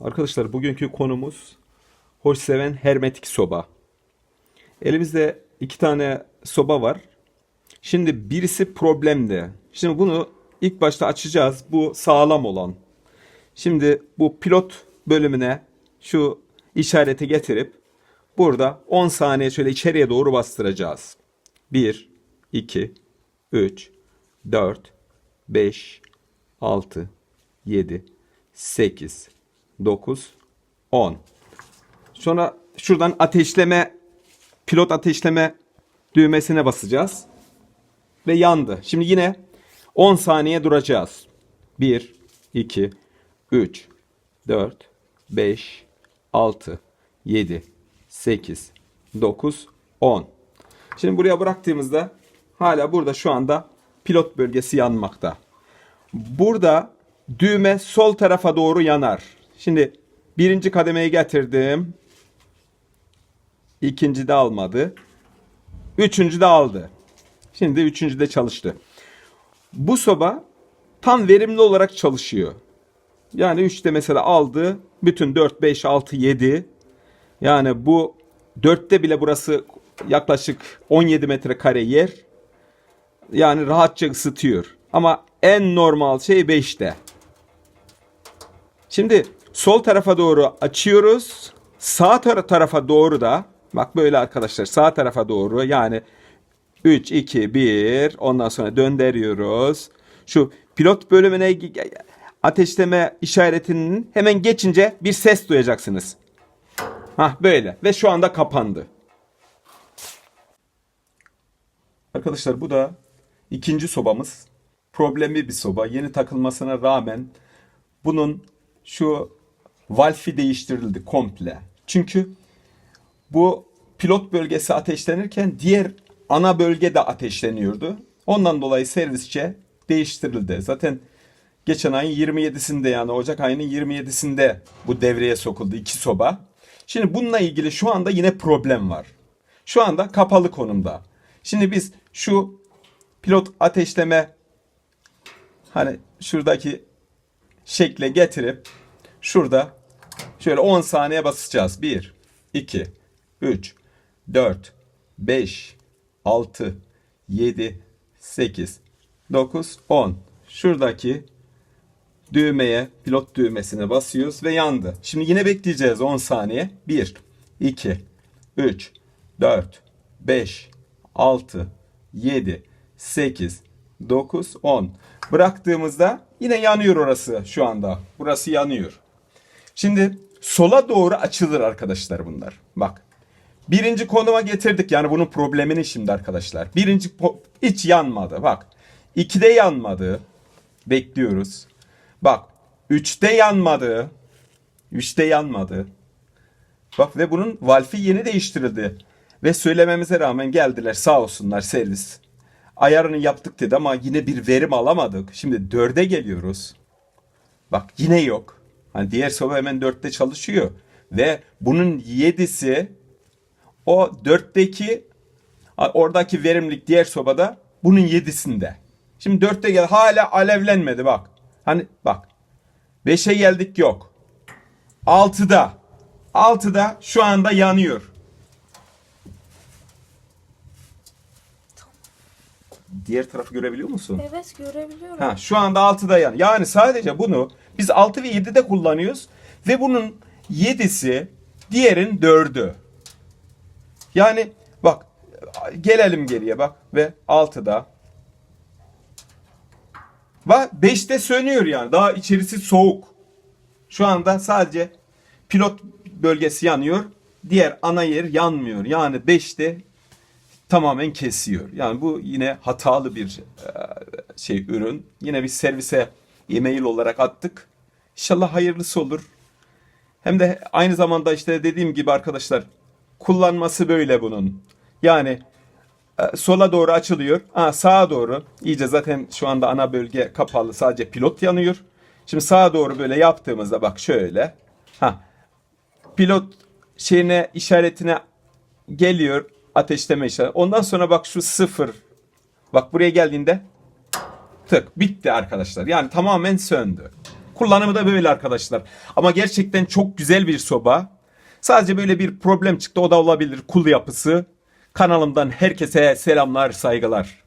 Arkadaşlar bugünkü konumuz hoş seven hermetik soba. Elimizde iki tane soba var. Şimdi birisi problemde. Şimdi bunu ilk başta açacağız. Bu sağlam olan. Şimdi bu pilot bölümüne şu işareti getirip burada 10 saniye şöyle içeriye doğru bastıracağız. 1, 2, 3, 4, 5, 6, 7, 8, 9, 10. Sonra şuradan ateşleme, pilot ateşleme düğmesine basacağız. Ve yandı. Şimdi yine 10 saniye duracağız. 1, 2, 3, 4, 5, 6, 7, 8, 9, 10. Şimdi buraya bıraktığımızda hala burada şu anda pilot bölgesi yanmakta. Burada düğme sol tarafa doğru yanar. Şimdi birinci kademeyi getirdim. İkinci de almadı. Üçüncü de aldı. Şimdi üçüncü de çalıştı. Bu soba tam verimli olarak çalışıyor. Yani 3'te mesela aldı. Bütün 4, 5, 6, 7. Yani bu 4'te bile burası yaklaşık 17 metrekare yer. Yani rahatça ısıtıyor. Ama en normal şey 5'te. Şimdi sol tarafa doğru açıyoruz. Sağ tara- tarafa doğru da bak böyle arkadaşlar sağ tarafa doğru yani 3 2 1 ondan sonra döndürüyoruz. Şu pilot bölümüne ateşleme işaretinin hemen geçince bir ses duyacaksınız. Hah böyle ve şu anda kapandı. Arkadaşlar bu da ikinci sobamız. Problemli bir soba. Yeni takılmasına rağmen bunun şu valfi değiştirildi komple. Çünkü bu pilot bölgesi ateşlenirken diğer ana bölge de ateşleniyordu. Ondan dolayı servisçe değiştirildi. Zaten geçen ayın 27'sinde yani Ocak ayının 27'sinde bu devreye sokuldu iki soba. Şimdi bununla ilgili şu anda yine problem var. Şu anda kapalı konumda. Şimdi biz şu pilot ateşleme hani şuradaki şekle getirip şurada şöyle 10 saniye basacağız. 1, 2, 3, 4, 5, 6, 7, 8, 9, 10. Şuradaki düğmeye, pilot düğmesine basıyoruz ve yandı. Şimdi yine bekleyeceğiz 10 saniye. 1, 2, 3, 4, 5, 6, 7, 8, 9, 10. Bıraktığımızda yine yanıyor orası şu anda. Burası yanıyor. Şimdi sola doğru açılır arkadaşlar bunlar. Bak. Birinci konuma getirdik yani bunun problemini şimdi arkadaşlar. Birinci hiç yanmadı bak. İkide yanmadı. Bekliyoruz. Bak. Üçte yanmadı. Üçte yanmadı. Bak ve bunun valfi yeni değiştirildi. Ve söylememize rağmen geldiler sağ olsunlar servis. Ayarını yaptık dedi ama yine bir verim alamadık. Şimdi dörde geliyoruz. Bak yine yok. Hani diğer soba hemen dörtte çalışıyor. Ve bunun yedisi o dörtteki oradaki verimlilik diğer sobada bunun yedisinde. Şimdi dörtte gel hala alevlenmedi bak. Hani bak. Beşe geldik yok. Altıda. Altıda şu anda yanıyor. Diğer tarafı görebiliyor musun? Evet görebiliyorum. Ha, şu anda 6'da yan. Yani sadece bunu biz 6 ve 7'de kullanıyoruz ve bunun 7'si diğerin 4'ü. Yani bak gelelim geriye bak ve 6'da. Bak 5'te sönüyor yani. Daha içerisi soğuk. Şu anda sadece pilot bölgesi yanıyor. Diğer ana yer yanmıyor. Yani 5'te tamamen kesiyor. Yani bu yine hatalı bir e, şey ürün. Yine bir servise e-mail olarak attık. İnşallah hayırlısı olur. Hem de aynı zamanda işte dediğim gibi arkadaşlar kullanması böyle bunun. Yani e, sola doğru açılıyor. Ha, sağa doğru. İyice zaten şu anda ana bölge kapalı. Sadece pilot yanıyor. Şimdi sağa doğru böyle yaptığımızda bak şöyle. Ha, pilot şeyine işaretine geliyor ateşleme işareti. Ondan sonra bak şu sıfır. Bak buraya geldiğinde tık bitti arkadaşlar. Yani tamamen söndü. Kullanımı da böyle arkadaşlar. Ama gerçekten çok güzel bir soba. Sadece böyle bir problem çıktı o da olabilir kul yapısı. Kanalımdan herkese selamlar saygılar.